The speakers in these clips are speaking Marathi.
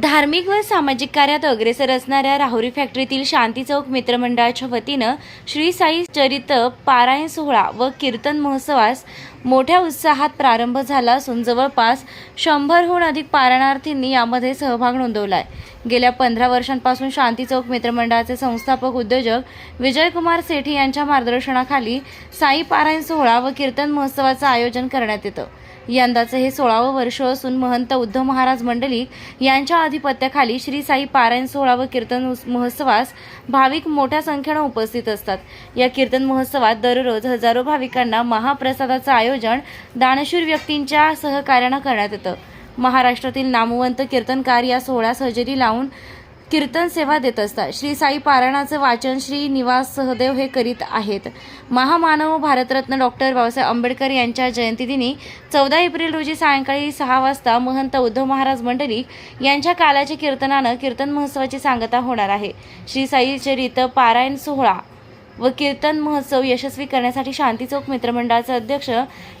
धार्मिक व सामाजिक कार्यात अग्रेसर असणाऱ्या राहुरी फॅक्टरीतील शांती चौक मित्रमंडळाच्या वतीनं श्री साई चरित पारायण सोहळा व कीर्तन महोत्सवास मोठ्या उत्साहात प्रारंभ झाला असून जवळपास शंभरहून अधिक पारायणार्थींनी यामध्ये सहभाग नोंदवलाय. गेल्या पंधरा वर्षांपासून शांती चौक मित्रमंडळाचे संस्थापक उद्योजक विजयकुमार सेठी यांच्या मार्गदर्शनाखाली साई पारायण सोहळा व कीर्तन महोत्सवाचं आयोजन करण्यात येतं. यंदाचं हे सोळावं वर्ष असून महंत उद्धव महाराज मंडलिक यांच्या आधिपत्याखाली श्री साई पारायण सोहळा व कीर्तन महोत्सवास भाविक मोठ्या संख्येनं उपस्थित असतात. या कीर्तन महोत्सवात दररोज हजारो भाविकांना महाप्रसादाचं आयोजन दानशूर व्यक्तींच्या सहकार्यानं करण्यात येतं. महाराष्ट्रातील नामवंत कीर्तनकार या सोहळ्यास हजेरी लावून कीर्तन सेवा देत असतात. श्री साई पारायणाचं वाचन श्री निवास सहदेव हे करीत आहेत. महामानव भारतरत्न डॉक्टर बाबासाहेब आंबेडकर यांच्या जयंतीदिनी चौदा एप्रिल रोजी सायंकाळी सहा वाजता महंत उद्धव महाराज मंडळी यांच्या कालाच्या कीर्तनानं कीर्तन महोत्सवाची सांगता होणार आहे. श्री साई चरित पारायण सोहळा व कीर्तन महोत्सव यशस्वी करण्यासाठी शांती चौक मित्रमंडळाचे अध्यक्ष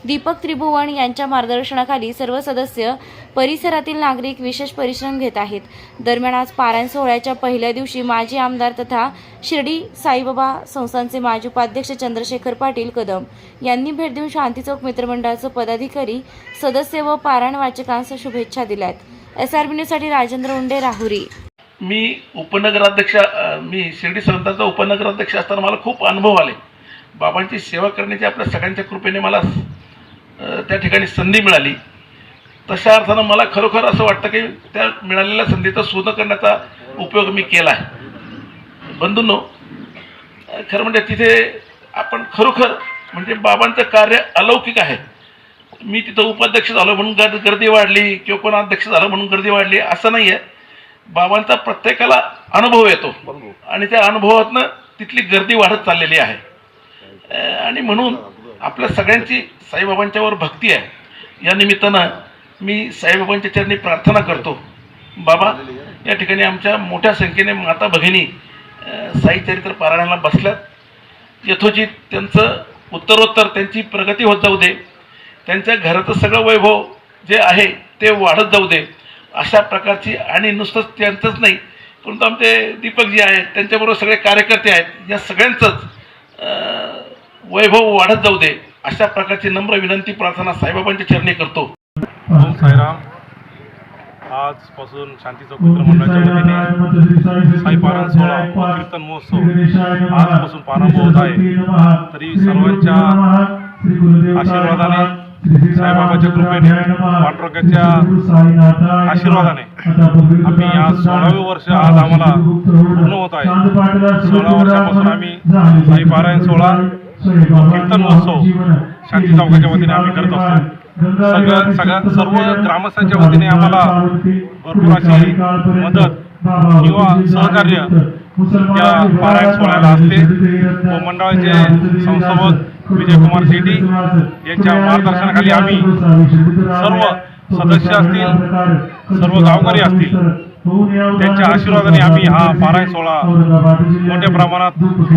दीपक त्रिभुवन यांच्या मार्गदर्शनाखाली सर्व सदस्य परिसरातील नागरिक विशेष परिश्रम घेत आहेत. दरम्यान आज पारायण सोहळ्याच्या पहिल्या दिवशी माजी आमदार तथा शिर्डी साईबाबा संस्थांचे माजी उपाध्यक्ष चंद्रशेखर पाटील कदम यांनी भेट देऊन शांती चौक मित्रमंडळाचे पदाधिकारी सदस्य व पारायण वाचकांस शुभेच्छा दिल्यात. एस आर बी न्यूजसाठी राजेंद्र उंडे राहुरी. मी उपनगराध्यक्ष मी शिर्डी संतांचा उपनगराध्यक्ष असताना मला खूप अनुभव आले. बाबांची सेवा करण्याची आपल्या सगळ्यांच्या कृपेने मला त्या ठिकाणी संधी मिळाली. तशा अर्थानं मला खरोखर असं वाटतं की त्या मिळालेल्या संधीचा शोध करण्याचा उपयोग मी केला आहे. बंधूंनो खरं म्हणजे तिथे आपण खरोखर म्हणजे बाबांचं कार्य अलौकिक आहे. मी तिथं उपाध्यक्ष झालो म्हणून गर्दी वाढली किंवा कोण अध्यक्ष झालं म्हणून गर्दी वाढली असं नाही आहे बाबांचा प्रत्येकाला अनुभव येतो. आणि त्या अनुभवातनं तिथली गर्दी वाढत चाललेली आहे. आणि म्हणून आपल्या सगळ्यांची साईबाबांच्यावर भक्ती आहे. या निमित्तानं मी साईबाबांच्या चरणी प्रार्थना करतो. बाबा या ठिकाणी आमच्या मोठ्या संख्येने माता भगिनी साई चरित्र पारायणाला बसल्यात. यथोचित त्यांचं उत्तरोत्तर त्यांची प्रगती होत जाऊ दे. त्यांच्या घराचं सगळं वैभव जे आहे ते वाढत जाऊ दे. अशा प्रकारची आणि नुसतंच त्यांचंच नाही परंतु आमचे दीपकजी आहेत त्यांच्याबरोबर सगळे कार्यकर्ते आहेत या सगळ्यांचंच वैभव वाढत जाऊ दे अशा प्रकारची नम्र विनंती प्रार्थना साईबाबांच्या चरणी करतो. ओम साईराम. आजपासून शांती चौक मंडळाच्या वतीने साई पारायण सोहळा कीर्तन महोत्सव आजपासून प्रारंभ होत आहे. तरी सर्वांच्या आशीर्वादाने साईबाबाच्या कृपेने पांडुरंगाच्या आशीर्वादाने आम्ही या सोळावे वर्ष आज आम्हाला पूर्ण होत आहे. सोळा वर्षापासून आम्ही साई पारायण सोहळा कीर्तन महोत्सव शांती चौकाच्या वतीने आम्ही करत असतो. सगळं सगळ्या सर्व ग्रामस्थांच्या वतीने आम्हाला भरपूर अशी मदत किंवा सहकार्य या पारायण सोहळ्याला असते. व मंडळाचे संस्थापक विजयकुमार शेट्टी यांच्या मार्गदर्शनाखाली आम्ही सर्व सदस्य असतील सर्व गावकरी असतील त्यांच्या आशीर्वादाने आम्ही हा पारायण सोहळा मोठ्या प्रमाणात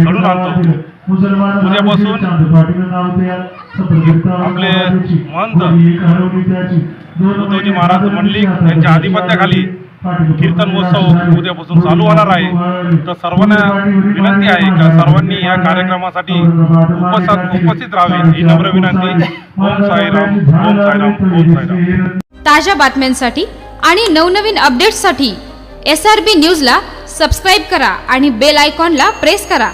घडून आणतो. उद्यापासून आपले महंत महाराज मंडलिक यांच्या आधिपत्याखाली कीर्तन महोत्सव उद्यापासून चालू होणार आहे. तर सर्वांना विनंती आहे का? सर्वांनी या कार्यक्रमासाठी उपस्थित उपस्थित राहावे ही नम्र विनंती. ओम साईराम ओम साईराम ओम साईराम. ताज्या बातम्यांसाठी आणि नवनवीन अपडेट्ससाठी एस आर बी न्यूजला सबस्क्राईब करा आणि बेल आयकॉनला प्रेस करा.